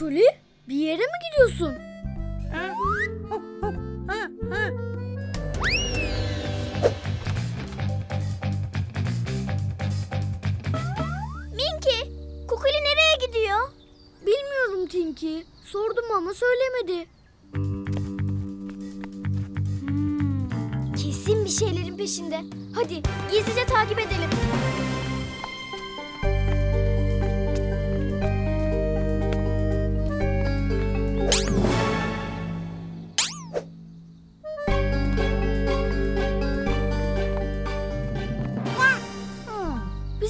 Kukuli, bir yere mi gidiyorsun? Minki, Kukuli nereye gidiyor? Bilmiyorum Tinky. Sordum ama söylemedi. Kesin bir şeylerin peşinde. Hadi gizlice takip edelim.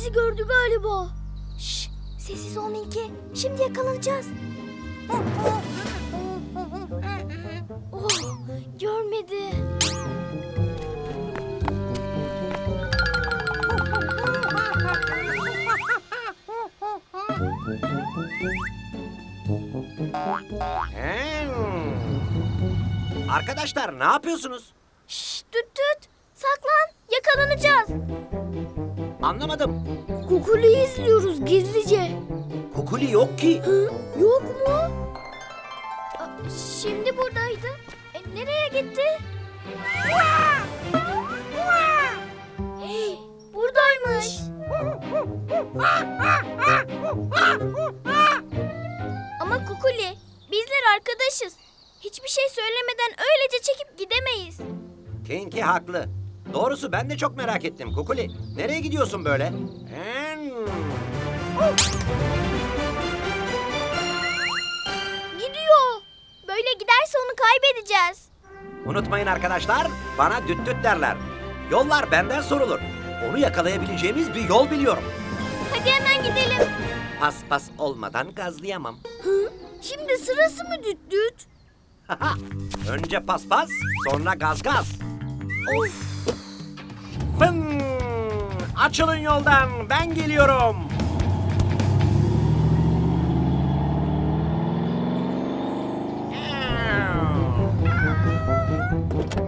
Bizi gördü galiba. Şş, sessiz ol Minki. Şimdi yakalanacağız. Oh, görmedi. Hmm. Arkadaşlar ne yapıyorsunuz? Şş, tüt tüt. Saklan, yakalanacağız. Anlamadım. Kukuli'yi izliyoruz gizlice. Kukuli yok ki. Hı? Yok mu? Aa, Şimdi buradaydı. E, nereye gitti? Hey, buradaymış. Ama Kukuli, bizler arkadaşız. Hiçbir şey söylemeden öylece çekip gidemeyiz. Tinky haklı. Doğrusu ben de çok merak ettim Kukuli. Nereye gidiyorsun böyle? Gidiyor. Böyle giderse onu kaybedeceğiz. Unutmayın arkadaşlar, bana düt düt derler. Yollar benden sorulur. Onu yakalayabileceğimiz bir yol biliyorum. Hadi hemen gidelim. Pas pas olmadan gazlayamam. Hı? Şimdi sırası mı düt düt? Önce pas pas, sonra gaz gaz. Of. Fın! Açılın yoldan, ben geliyorum.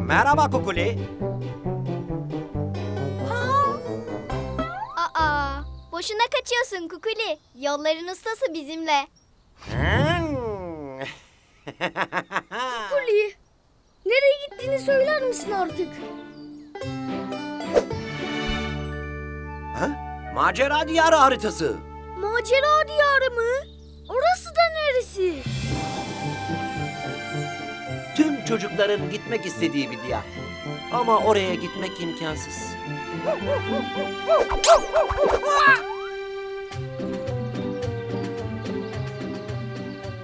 Merhaba Kukuli. Aa, boşuna kaçıyorsun Kukuli. Yolların ustası bizimle. Kukuli, gittiğini söyler misin artık? ha? Macera diyarı haritası. Macera diyarı mı? Orası da neresi? Tüm çocukların gitmek istediği bir diyar. Ama oraya gitmek imkansız.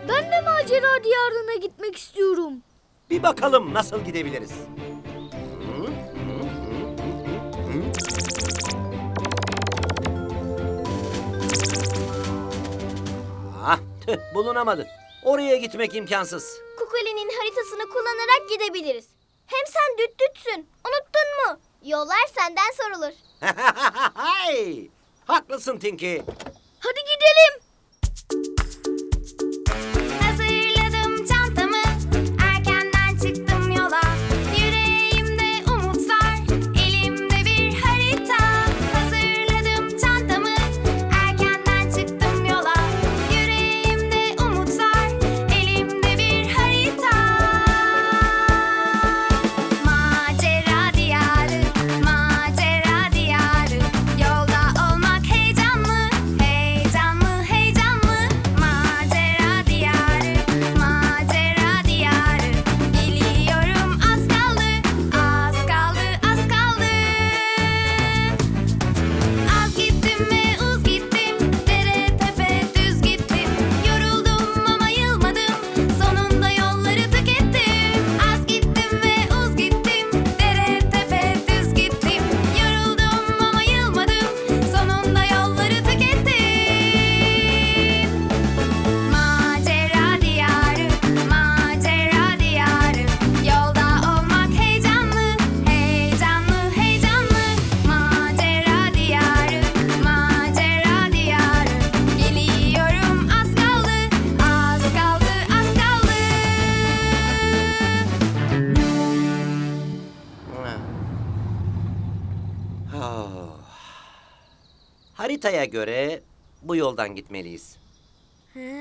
Ben de macera diyarına gitmek istiyorum. Bir bakalım nasıl gidebiliriz. Ah, tüh, bulunamadı. Oraya gitmek imkansız. Kukuli'nin haritasını kullanarak gidebiliriz. Hem sen düt dütsün. Unuttun mu? Yollar senden sorulur. Hay! Haklısın Tinky. Hadi gidelim. Haritaya göre bu yoldan gitmeliyiz. He.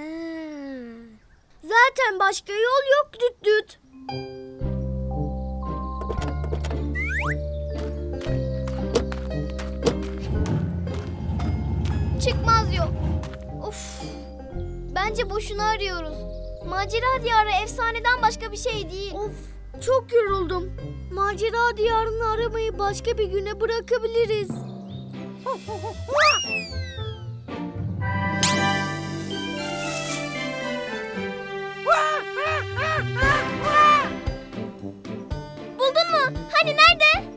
Zaten başka yol yok düt düt. Çıkmaz yok. Of. Bence boşuna arıyoruz. Macera diyarı efsaneden başka bir şey değil. Of çok yoruldum. Macera diyarını aramayı başka bir güne bırakabiliriz. Buldun mu? Hani nerede?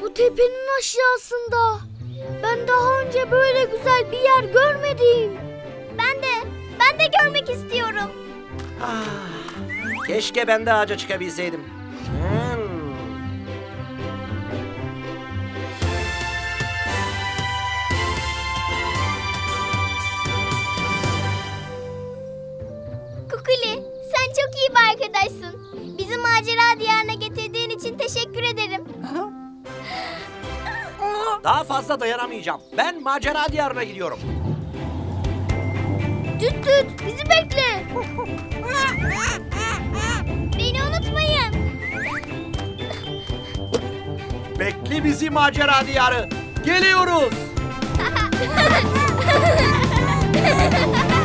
Bu tepenin aşağısında. Ben daha önce böyle güzel bir yer görmedim. Ben de. Ben de görmek istiyorum. Ah, keşke ben de ağaca çıkabilseydim. Macera diyarına getirdiğin için teşekkür ederim. Daha fazla dayanamayacağım. Ben macera diyarına gidiyorum. Düt düt bizi bekle. Beni unutmayın. Bekle bizi macera diyarı. Geliyoruz.